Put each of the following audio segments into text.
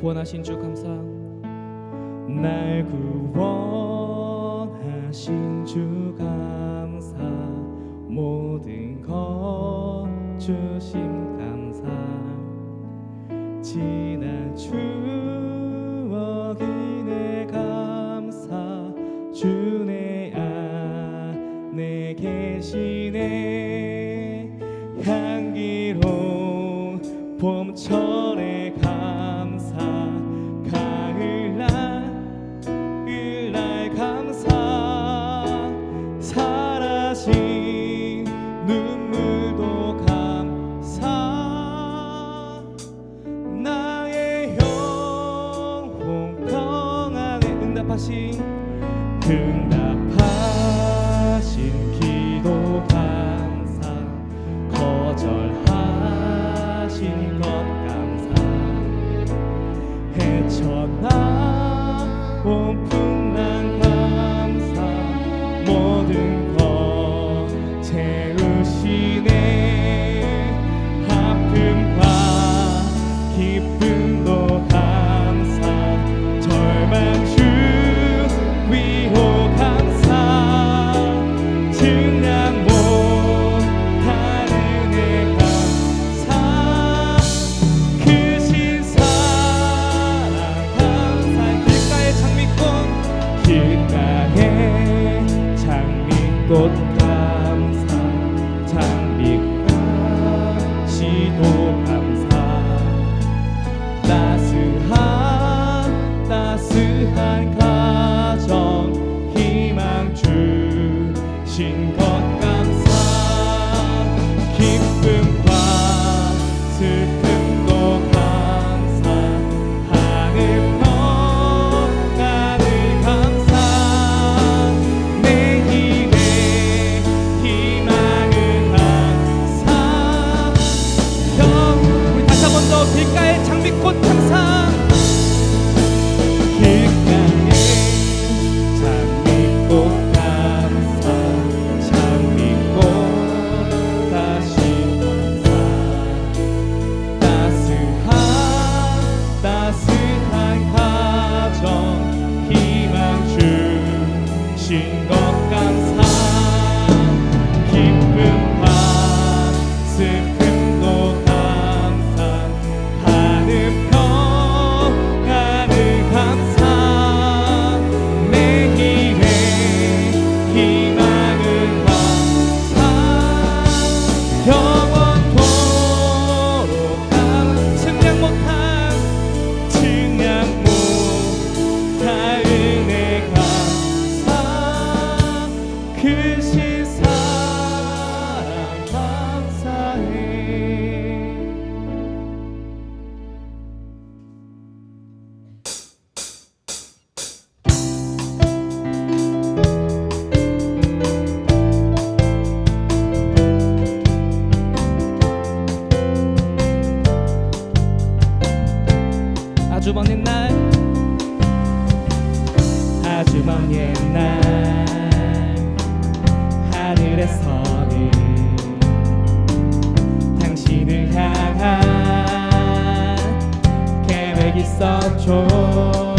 구원하신 주 감사 날 구원하신 주 감사 모든 것 주심 감사 지나 주 아주 먼 옛날 하늘에서는 당신을 향한 계획이 있었죠.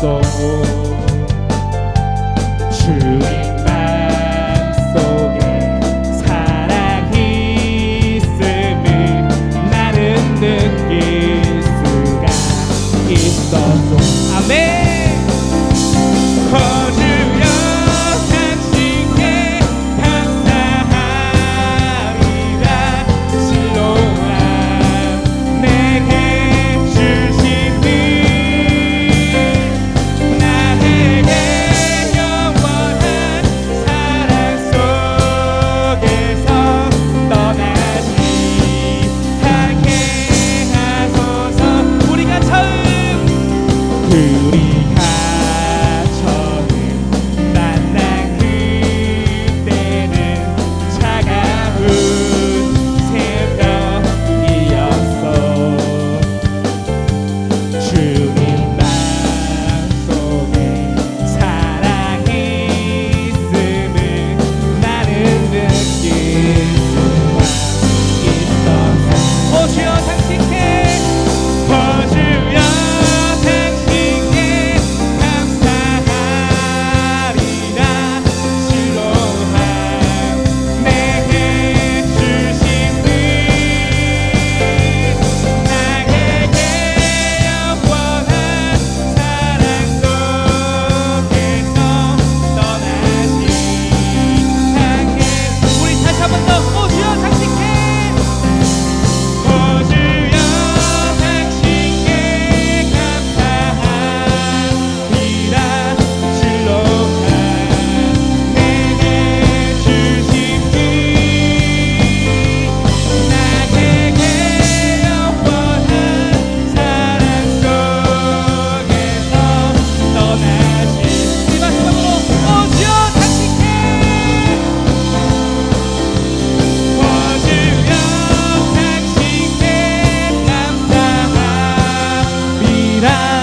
soul. 감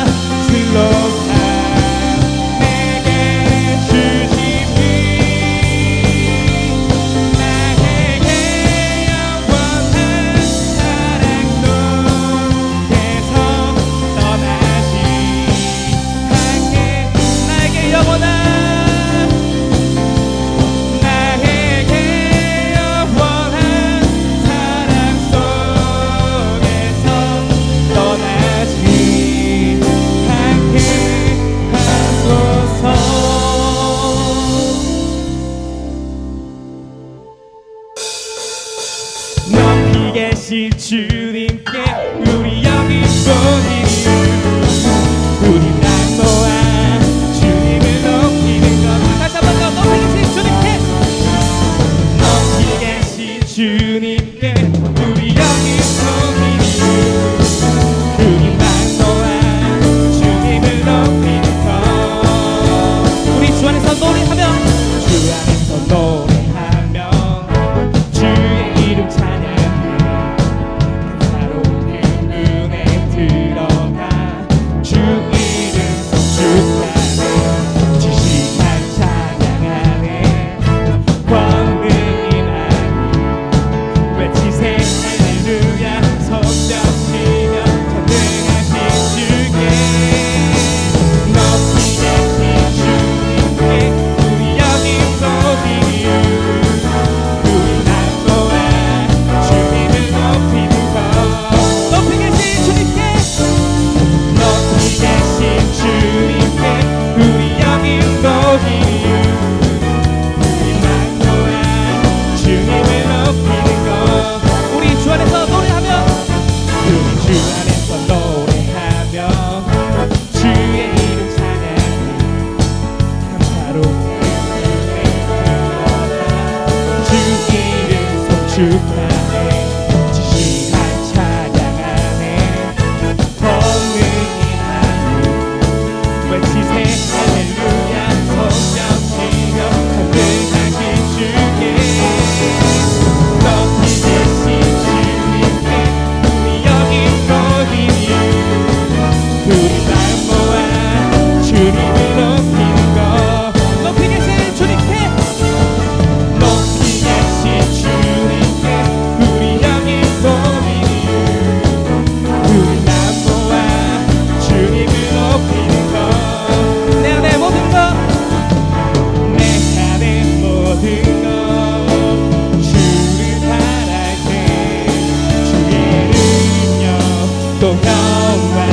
alright.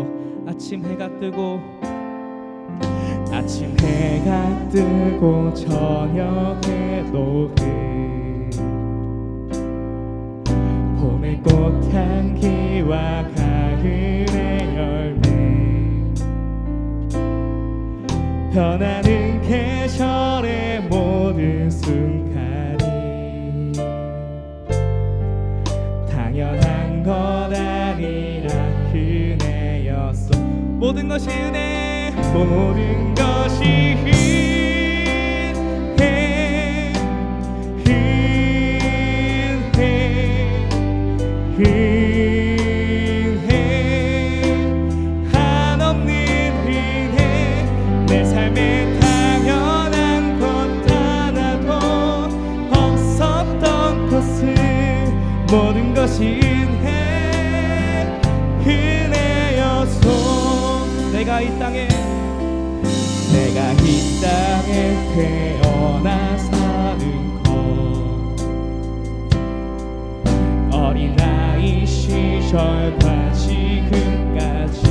아침 해가 뜨고 아침 해가 뜨고 저녁에 녹음. 봄의 꽃향기와 가을의 열매. 변하는 계절의 모든 순간. 모든 것이 은혜 모든 것이 힘 태어나 사는 것. 어린 나이 시절과 지금까지.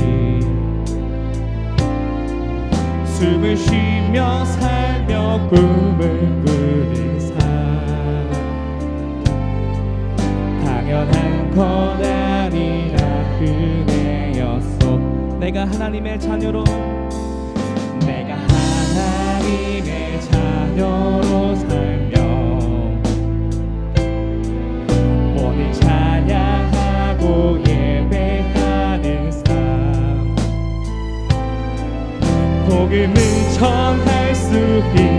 숨을 쉬며 살며 꿈을 꾸는 삶. 당연한 건 아니라 그대였어 내가 하나님의 자녀로 자녀로 살며 오늘 찬양하고 예배하는 삶. 복음을 전할 수 있는